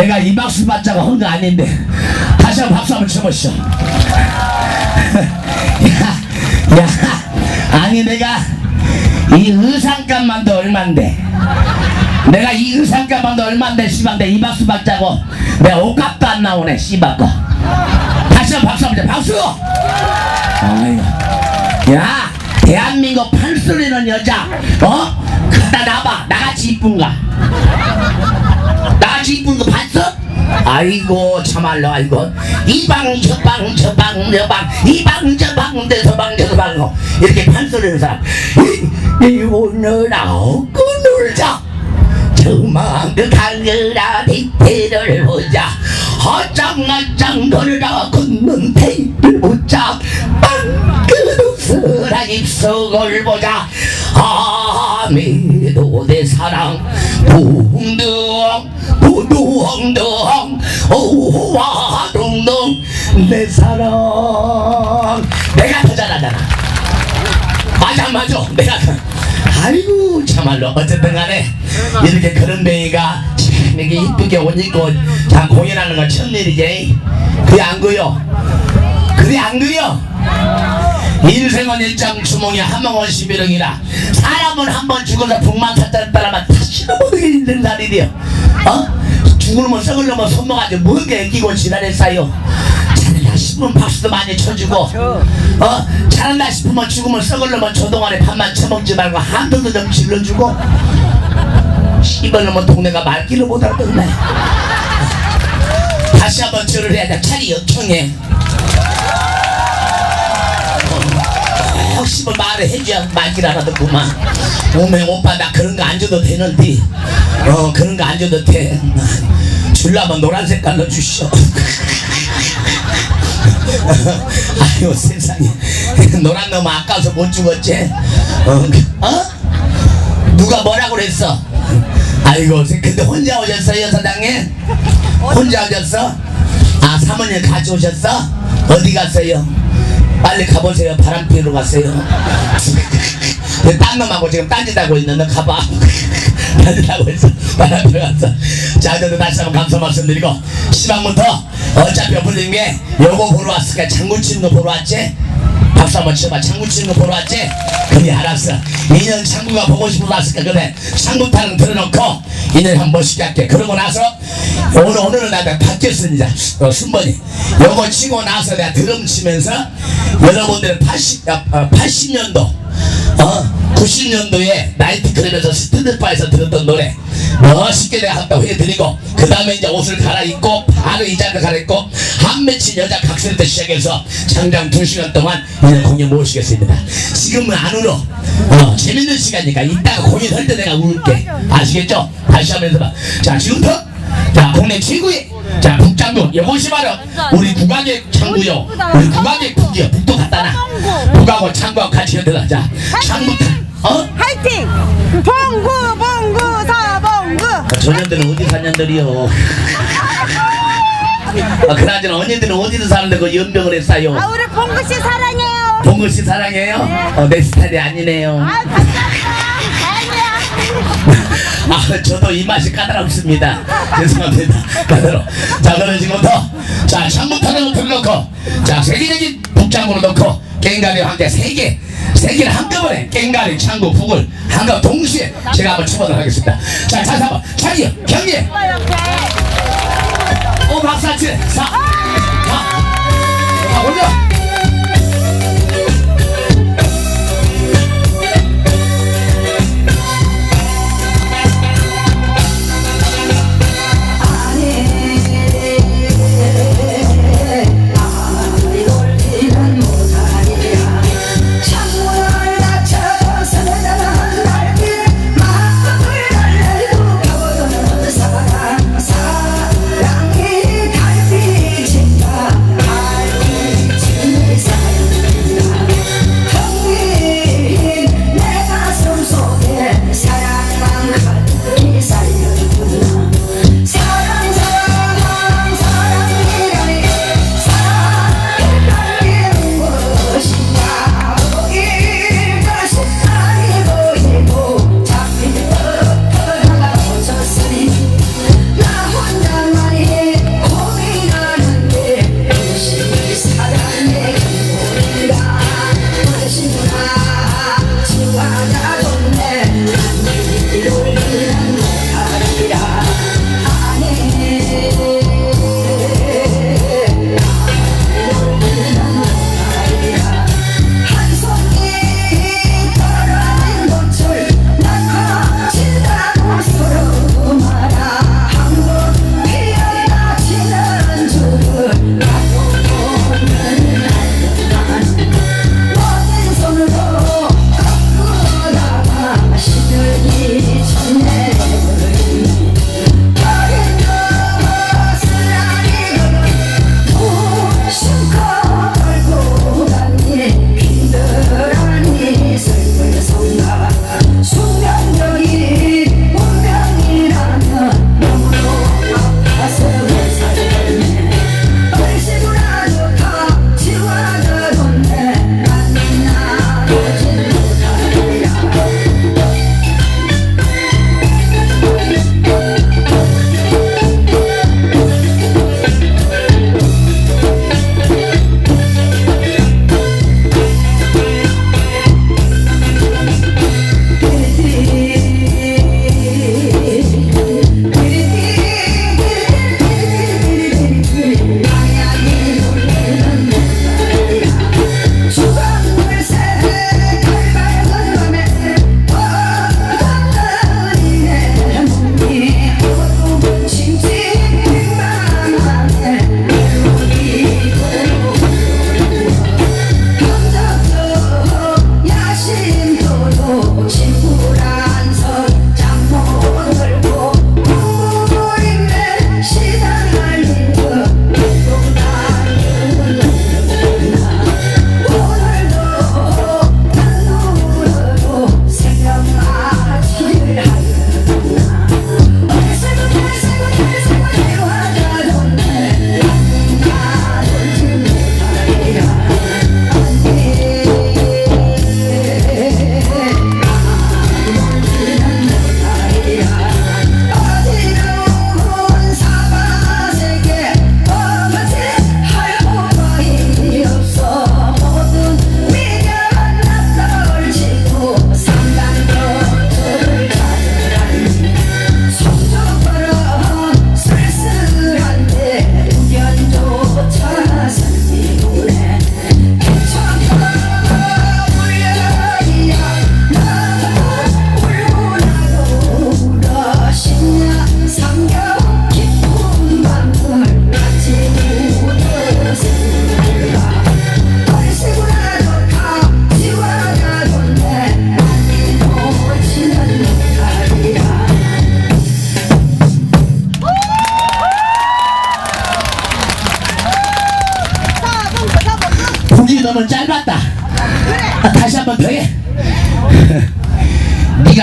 내가 이 박수 받자고 한 거 아닌데. 다시 한번 박수 한번 쳐보시오 야, 야 아니 내가 이 의상값만도 얼만데. 내가 이 의상값만도 얼만데 씨발데 이 박수 받자고. 내가 옷값도 안 나오네 씨발 거. 다시 한번 박수 한번 쳐. 박수! 아이고. 야 대한민국 판소리는 여자 어? 갖다 놔봐. 나같이 이쁜가? 나같이 이쁜 거? 아이고 참말로 아이고. 이방 저방 저방 저방. 이방 저방 저방 저방. 이렇게 판소리는 사람. 이, 이 오늘 아홉 놀자. 저만 그 강그라 디테를 보자. 허짱아짱 걸으라 걷는 테이블 보자. 빵그둑스라 입속을 보자. 아미 도내 사랑. 동동 부동동 오와 동동. 내 사랑. 내가 더 잘하잖아. 맞아 맞아. 내가 아이고 참말로 어쨌든 간에 이렇게 그런 뱅이가 참 이렇게 이쁘게 옷 입고 다 공연하는 건 첫일이지. 그게 안 그요 그게 안 그요 인생은 일장 주몽이 한멍원 시비령이라. 사람은 한 번 죽어서 북만 사자를 따라만 다시는 못하게 힘든 살이디요. 어? 죽으면 썩으려면 손모가지고 뭔게 끼고 지랄했어요. 잘한다 싶으면 박수도 많이 쳐주고. 어? 잘한다 싶으면 죽으면 썩으려면 조동안에 밥만 처먹지 말고 한편도 좀 질러주고. 씨발 놈은 동네가 말귀를 못 알아듣네 다시 한번 절을 해야 돼. 차리 역청해 혹시 뭐 말을 해줘야 말귀를 알아듣구만. 오메 오빠 나 그런 거 안 줘도 되는데 어 그런 거 안 줘도 돼. 줄라면 노란 색깔로 주시오. 아유 세상에. 노란 놈 아까워서 못 죽었지? 어? 어? 누가 뭐라고 그랬어? 아이고 근데 혼자 오셨어요 사장님 혼자 오셨어? 아 사모님 가져오셨어? 어디 갔어요 빨리 가보세요. 바람 피우러 갔어요. 딴 놈 하고 지금 딴짓하고 있는 너 가봐. 딴짓하고 있어. 바람 피우러 갔어 자 그래도 다시 한번 감사 말씀드리고 시방부터 어차피 엎어진 게 요거 보러 왔으니까 장구 치는 거 보러 왔지? 박수 한번 쳐봐. 장구 치는 거 보러 왔지? 그래 알았어. 인연 장구가 보고 싶어서 왔으니까 그래. 장구 타는 거 들어놓고 인연 한번 멋있게 할게. 그러고 나서 오늘 오늘은 내가 바뀌었습니다. 어, 순번이. 요거 치고 나서 내가 드럼 치면서 여러분들 80, 아, 아, 80년도. 어 90년도에 나이트클럽에서 스탠드바에서 들었던 노래. 멋있게 내가 한다고 해드리고 그 다음에 이제 옷을 갈아입고 바로 이 자리를 갈아입고 한 맺힌 여자 각설부터 시작해서 장장 두 시간 동안 이제 공연 모시겠습니다. 지금은 안 울어 어, 재밌는 시간이니까 이따가 공연 할 때 내가 울게. 아시겠죠? 다시 하면서 봐 자 지금부터 자 국내 최고의 자 북장군 이것이 바로 우리 국악의 창구요 우리 국악의 북이요 북도 놔 북하고 창구하고 같이 흔들어 자 창부터 어? 화이팅! 봉구 봉구 서봉구 전년들은 어디 사년들이요? 아, 그나저나 언니들은 어디서 사는데 그 연병을 했어요? 아 우리 봉구 씨 사랑해요 봉구 씨 사랑해요? 어, 내 스타일이 아니네요. 아 감사합니다 아, 저도 이 맛이 까다롭습니다. 죄송합니다. 까다로. 자, 그럼 지금부터 자, 창부탄을 들어놓고 자, 세계적인 북장구를 넣고 깽가리와 함께 세 개, 세 개를 한꺼번에 깽가리, 창구, 북을 한꺼번에 동시에 제가 한번 쳐보도록 하겠습니다. 자, 자, 한번 경기. 이렇게 오, 박사치. 자, 자, 자, 올려.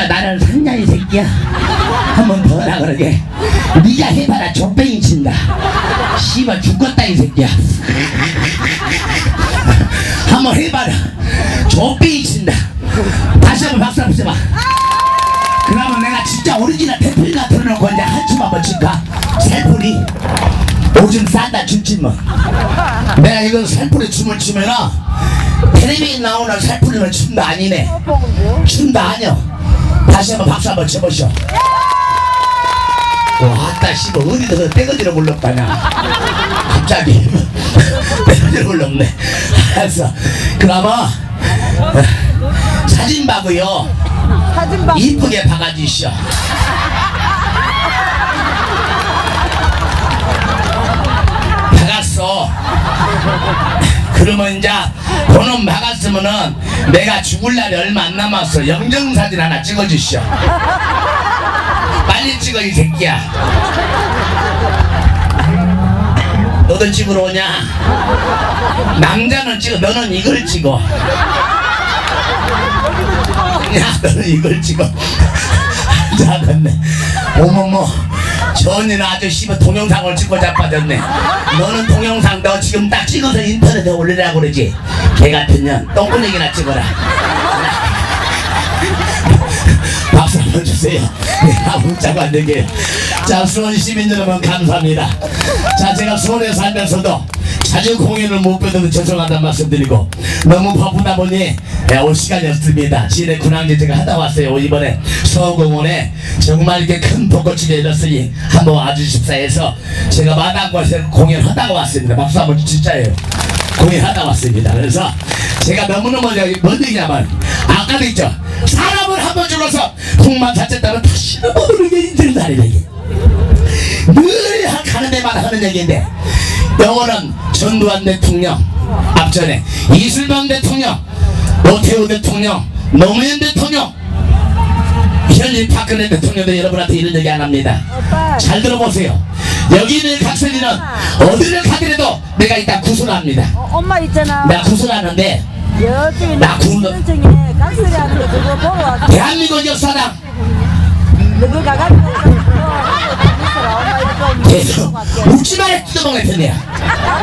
나를 샀냐 이 새끼야. 한번 더 하라 그러게. 니가 해봐라 족뱅이 친다. 씨발 죽겠다 이 새끼야. 한번 해봐라. 족뱅이 친다. 다시 한번 박수 한번 쳐봐. 그러면 내가 진짜 오리지널 대필가 틀어놓고 이제 한춤 한번 칠까? 살풀이? 오줌 싼다 뭐 내가 이거 살풀이 춤을 추면은 텔레비에 나오는 살풀이는 춤도 아니네. 춤도 아니여 다시 한번 박수 한번 쳐보시오. 와따 씨발 어디서 떼거지로 불렀다냐. 갑자기. 떼거지로 불렀네. 알았어. 어, 사진 봐고요. 이쁘게 박아주시오. 박았어 그러면 이제 번호 박았으면은 내가 죽을 날이 얼마 안 남았어 영정사진 하나 찍어주시오. 빨리 찍어 이 새끼야. 너도 찍으러 오냐? 남자는 찍어. 너는 이걸 찍어. 야 너는 이걸 찍어. 자 됐네. 어머머 전이는 아주 씨발 동영상을 찍고 자빠졌네. 너는 동영상 너 지금 딱 찍어서 인터넷에 올리라고 그러지? 개 같은 년. 똥꾸녕이나 찍어라 박수 한번 주세요. 네, 아무짝도 안 되게. 자 수원 시민 여러분 감사합니다. 자 제가 수원에 살면서도 자주 공연을 못 뵈도 죄송하다는 말씀 드리고 너무 바쁘다 보니 네, 올 시간이 없습니다. 지인의 군항제 제가 하다 왔어요. 이번에 서공원에 정말 이렇게 큰 벚꽃이 내렸으니 한번 와주십사 해서 제가 마당곳에 공연하다가 왔습니다. 박수 한번 진짜예요. 공연하다 왔습니다. 그래서 제가 너무너무 뭔 얘기냐면 아까도 있죠. 사람을 한번 죽어서 풍만 자쨌다면 다시는 모르는 게 힘들다는 얘기. 늘 하- 가는 데마다 하는 얘기인데 영어는 전두환 대통령 앞전에 이슬만 대통령 노태우 대통령 노무현 대통령 현임 박근혜 대통령도 여러분한테 이런 얘기 안 합니다. 잘 들어보세요. 여기 있는 각설이는 어디를 가더라도 내가 일단 구슬합니다. 어, 엄마 있잖아. 내가 구슬하는데 여쪽에 나 구슬- 있는 중에 깍소리 하는 거 그거 보고 와서 대한민국 역사상 누구 가 가지고 있어. 엄마 이거 계속. 웃지 말해 편이야.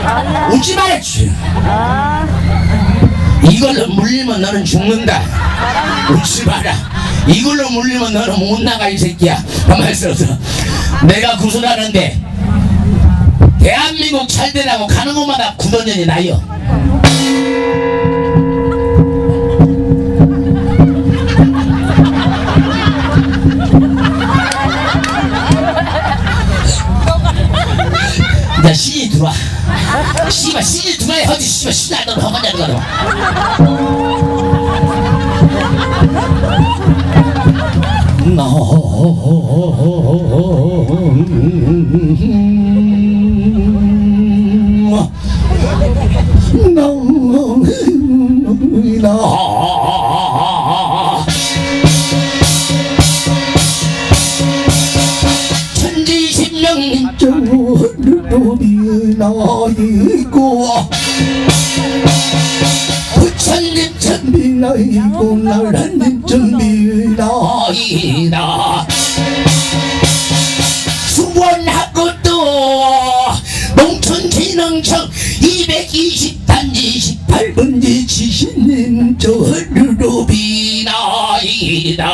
아니야. 웃지. 아, 이걸로 물리면 너는 죽는다. 웃지 마라. 이걸로 물리면 너는 못 나가 이 새끼야. 가만히 있어서 내가 구슬하는데 대한민국 잘 되라고 가는 곳마다 구던년이 나요. 씨발 신이 들어와야 하지 씨발 신이 안 들어와 허가냐 들어와 나 천지신명인정 으로 나이고 부처님 천비나이고 나라님 천비나이다 수원하고도 농촌진흥청 220단지 18번지 지신님 저르로 비나이다